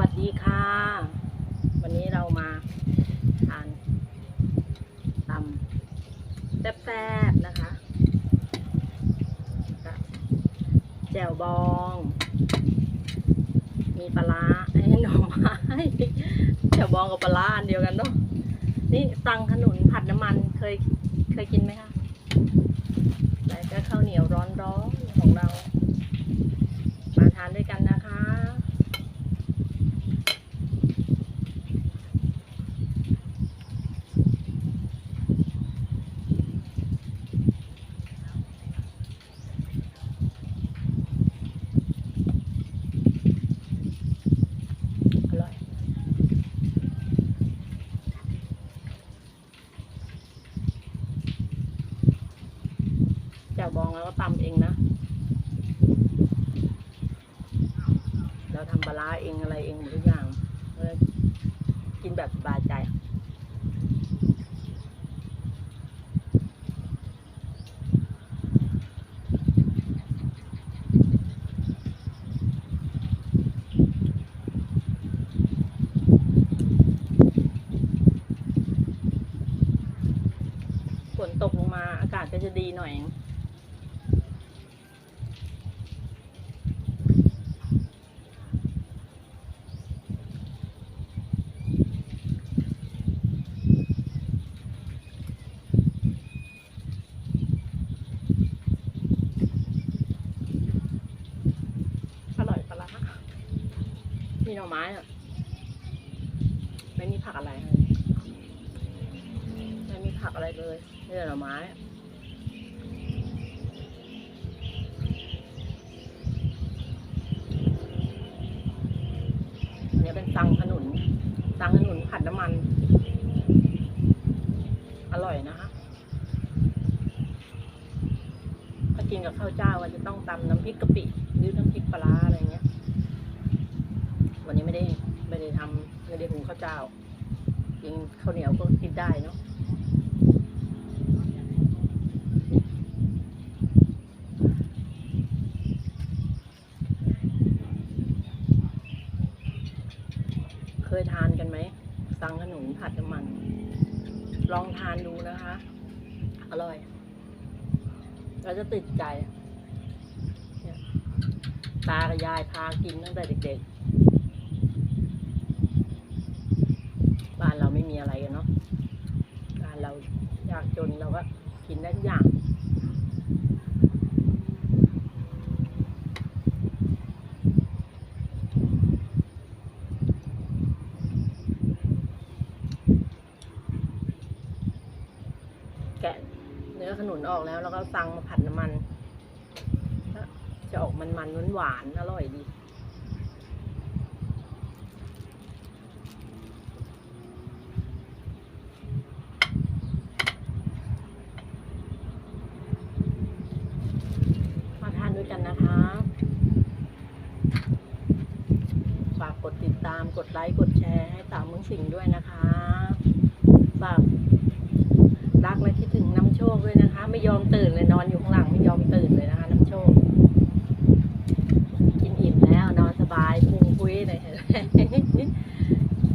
วัสดีค่ะ วันนี้เรามาทานตำแซ่บๆนะคะกับแจ่วบอง มีปลาร้าไอ้หน่อไม้แจ่วบองกับปลาร้าอันเดียวกันเนาะนี่ตังขนุนผัดน้ำมันเคยเคยกินไหมคะแล้วก็ข้าวเหนียวร้อนๆของเรา มาทานด้วยกันนะคะ อร่อย จ่วบองแล้วก็ตำเองนะ เราทำปลาเองอะไรเองหมดทุกอย่างกินแบบสบายใจฝนตกลงมาอากาศก็จะดีหน่อย อร่อยปะละ มีหน่อไม้อะไม่มีผักอะไรไม่มีผักอะไรเลยมีแต่หน่อไม้อะอันนี้เป็นตังขนุนตังขนุนผัดน้ำมัน อร่อยนะคะถ้ากินกับข้าวเจ้าก็จะต้องตำน้ำพริกกะปิหรือน้ำพริกปลาอะไรเงี้ย วันนี้ไม่ได้ไม่ได้ทำ ไม่ได้หุงข้าวเจ้ากินข้าวเหนียวก็กินได้เนาะเคยทานกันไหมสังขนุนผัดน้ำมัน ลองทานดูนะคะ อร่อยเราจะติดใจตากับยายพากินตั้งแต่เด็กๆ บ้านเราไม่มีอะไรกันเนาะ บ้านเรายากจนเรา ก็กินได้ทุกอย่าง แกะเนื้อขนุนออกแล้วแล้วก็สั่งมาผัดน้ำมัน จะออกมันมันๆหวานๆอร่อยดี มาทานด้วย กันนะคะ ฝากกดติดตามกดไลค์กดแชร์ให้สาวเมืองสิงห์ด้วยนะคะ ฝากรักและคิดถึงน้ำโชคด้วยนะคะ ไม่ยอมตื่นเลยนอนอยู่ข้างหลังไม่ยอมตื่นเลยนะคะ น้ำโชค กินอิ่มแล้วนอนสบายพุงพุ้ยเลย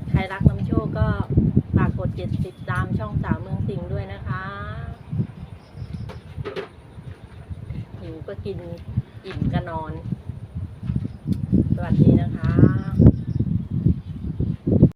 ใครรักน้ำโชคก็ฝากกดติดตามช่องสาวเมืองสิงห์ด้วยนะคะ หิวก็กินอิ่มก็นอน สวัสดีนะคะ